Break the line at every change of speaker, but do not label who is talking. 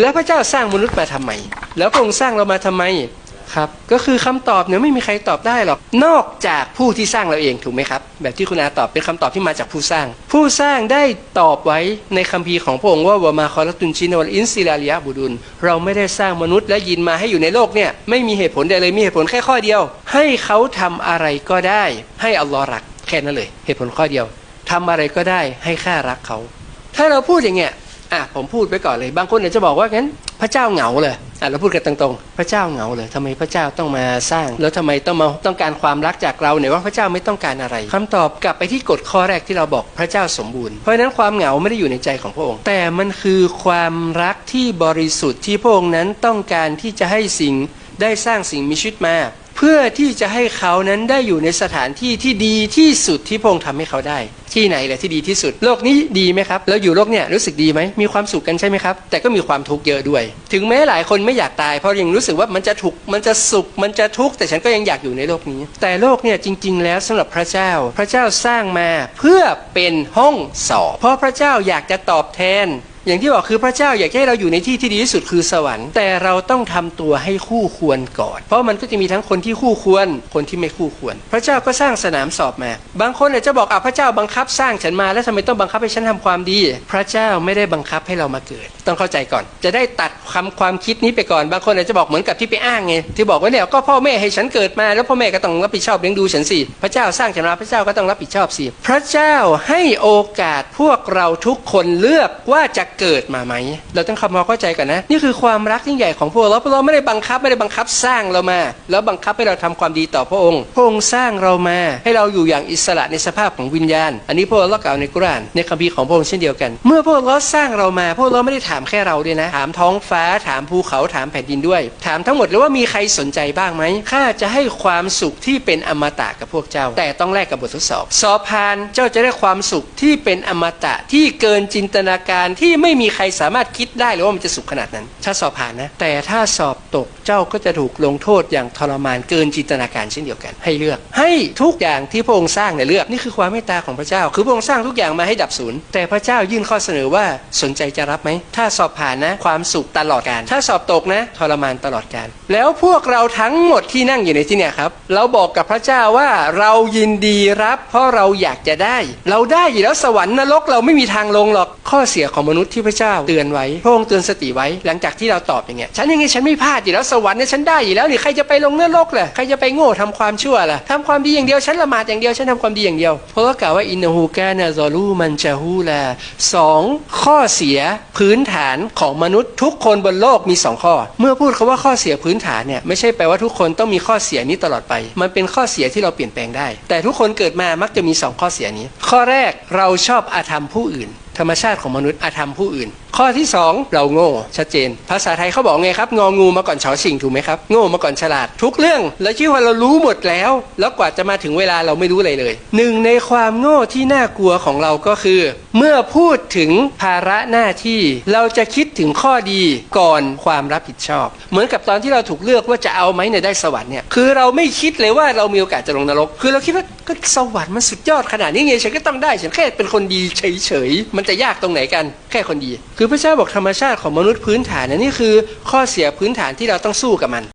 แล้วพระเจ้าสร้างมนุษย์มาทำไม แล้วพระองค์สร้างเรามาทำไมครับก็คือคำตอบเนี่ยไม่มีใครตอบได้หรอกนอกจากผู้ที่สร้างเราเองถูกไหมครับ แบบที่คุณอาตอบเป็นคำตอบที่มาจากผู้สร้าง ผู้สร้างได้ตอบไว้ในคัมภีร์ของพระองค์ว่าวามาคอรตุนชินวัลอินซิลาลิยะบุดุลเราไม่ได้สร้างมนุษย์และยินมาให้อยู่ในโลกเนี่ยไม่มีเหตุผลใดเลยมีเหตุผลแค่ข้อเดียว ให้เขาทำอะไรก็ได้ ให้อัลลอฮ์รักแค่นั้นเลย เหตุผลข้อเดียวทำอะไรก็ได้ให้ข้ารักเขา ถ้าเราพูดอย่างเงี้ย อะผมพูดไปก่อนเลยบางคนอาจจะบอกว่างั้นพระเจ้าเหงาเลยอะเราพูดกันตรงๆ พระเจ้าเหงาเลยทำไมพระเจ้าต้องมาสร้าง แล้วทำไมต้องมาต้องการความรักจากเราเนี่ยว่าพระเจ้าไม่ต้องการอะไรคำตอบกลับไปที่กฎข้อแรกที่เราบอกพระเจ้าสมบูรณ์เพราะฉะนั้นความเหงาไม่ได้อยู่ในใจของพระองค์ แต่มันคือความรักที่บริสุทธิ์ที่พระองค์นั้นต้องการที่จะให้สิ่งได้สร้างสิ่งมีชีวิตมาเพื่อที่จะให้เขานั้นได้อยู่ในสถานที่ที่ดีที่สุดที่พระองค์ทำให้เขาได้ ที่ไหนแหละที่ดีที่สุด โลกนี้ดีไหมครับ แล้วอยู่โลกเนี่ยรู้สึกดีไหมมีความสุขกันใช่ไหมครับ แต่ก็มีความทุกข์เยอะด้วย ถึงแม้หลายคนไม่อยากตายเพราะยังรู้สึกว่ามันจะถูกมันจะสุขมันจะทุกข์แต่ฉันก็ยังอยากอยู่ในโลกนี้ แต่โลกเนี่ยจริง ๆ แล้วสำหรับพระเจ้า พระเจ้าสร้างมาเพื่อเป็นห้องสอบเพราะพระเจ้าอยากจะตอบแทน อย่างที่บอกคือพระเจ้าอยากให้เราอยู่ในที่ที่ดีที่สุดคือสวรรค์ แต่เราต้องทำตัวให้คู่ควรก่อน เพราะมันก็จะมีทั้งคนที่คู่ควร คนที่ไม่คู่ควร พระเจ้าก็สร้างสนามสอบมา บางคนอาจจะบอกอะพระเจ้าบังคับสร้างฉันมาแล้วทำไมต้องบังคับให้ฉันทำความดี พระเจ้าไม่ได้บังคับให้เรามาเกิด ต้องเข้าใจก่อน จะได้ตัดคำความคิดนี้ไปก่อน บางคนอาจจะบอกเหมือนกับที่ไปอ้างไงที่บอกว่าเนี่ยก็พ่อแม่ให้ฉันเกิดมา แล้วพ่อแม่ก็ต้องรับผิดชอบเลี้ยงดูฉันสิพระเจ้าสร้างฉันมาพระเจ้าก็ต้องรับผิดชอบสิพระเจ้าให้โอกาสพวกเราทุกคนเลือกว่าจะเกิดมาไหม เราต้องคำความเข้าใจก่อนนะ นี่คือความรักยิ่งใหญ่ของพวกเราพระเราไม่ได้บังคับไม่ได้บังคับสร้างเรามา แล้วบังคับให้เราทำความดีต่อพระองค์ พระองค์สร้างเรามา ให้เราอยู่อย่างอิสระในสภาพของวิญญาณ อันนี้พระเรากล่าวในกุรานในคัมภีร์ของพระองค์เช่นเดียวกัน เมื่อพวกเราสร้างเรามา พวกเราไม่ได้ถามแค่เราด้วยนะ ถามท้องฟ้าถามภูเขาถามแผ่นดินด้วย ถามทั้งหมดเลยว่ามีใครสนใจบ้างไหมข้าจะให้ความสุขที่เป็นอมตะกับพวกเจ้า แต่ต้องแลกกับบททดสอบ สอบผ่านเจ้าจะได้ความสุขที่เป็นอมตะที่เกินจินตนาการที่ไไม่มีใครสามารถคิดได้เลยว่ามันจะสุขขนาดนั้น ถ้าสอบผ่านนะ แต่ถ้าสอบตกเจ้าก็จะถูกลงโทษอย่างทรมานเกินจินตนาการเช่นเดียวกัน ให้เลือก ให้ทุกอย่างที่พระองค์สร้างเนี่ยเลือกนี่คือความเมตตาของพระเจ้า คือพระองค์สร้างทุกอย่างมาให้ดับศูนย์แต่พระเจ้ายื่นข้อเสนอว่าสนใจจะรับไหมถ้าสอบผ่านนะ ความสุขตลอดการ ถ้าสอบตกนะทรมานตลอดการแล้วพวกเราทั้งหมดที่นั่งอยู่ในที่เนี่ยครับเราบอกกับพระเจ้าว่าเรายินดีรับ เพราะเราอยากจะได้ เราได้อยู่แล้วสวรรค์นรกเราไม่มีทางลงหรอกข้อเสียของมนุษย์ที่พระเจ้าเตือนไว้ พระองค์เตือนสติไว้ หลังจากที่เราตอบอย่างเงี้ย ฉันยังไงฉันไม่พลาดอยู่แล้วสวรรค์เนี่ยฉันได้อยู่แล้วนี่ใครจะไปลงเนรกล่ะ ใครจะไปโง่ทำความชั่วล่ะทำความดีอย่างเดียว ฉันละหมาดอย่างเดียว ฉันทำความดีอย่างเดียว เพราะว่ากล่าวว่าอินนูกานะซอลูมันจะฮูลาสองข้อเสียพื้นฐานของมนุษย์ทุกคนบนโลกมีสองข้อ เมื่อพูดคาว่าข้อเสียพื้นฐานเนี่ยไม่ใช่แปลว่าทุกคนต้องมีข้อเสียนี้ตลอดไป มันเป็นข้อเสียที่เราเปลี่ยนแปลงได้ แต่ทุกคนเกิดมามักจะมีสองข้อเสียนี้ ข้อแรกเราชอบอาธรรมผู้อื่น ธรรมชาติของมนุษย์อาธรรมผู้อื่น ข้อที่2เราโง่ชัดเจน ภาษาไทยเขาบอกไงครับงองูมาก่อนชอชิงถูกไหมครับโง่มาก่อนฉลาด ทุกเรื่อง แล้วคิดว่าเรารู้หมดแล้ว แล้วกว่าจะมาถึงเวลาเราไม่รู้อะไรเลยหนึ่งในความโง่ที่น่ากลัวของเราก็คือ เมื่อพูดถึงภาระหน้าที่ เราจะคิดถึงข้อดีก่อนความรับผิดชอบ เหมือนกับตอนที่เราถูกเลือกว่าจะเอาไหมในได้สวรรค์เนี่ยคือเราไม่คิดเลยว่าเรามีโอกาสจะลงนรก คือเราคิดว่าก็สวรรค์มันสุดยอดขนาดนี้ไงฉันก็ต้องได้ฉันแค่เป็นคนดีเฉยๆมันจะยากตรงไหนกัน ค่คนดี คือพระเจ้าบอกธรรมชาติของมนุษย์พื้นฐานนะนี่คือข้อเสียพื้นฐานที่เราต้องสู้กับมัน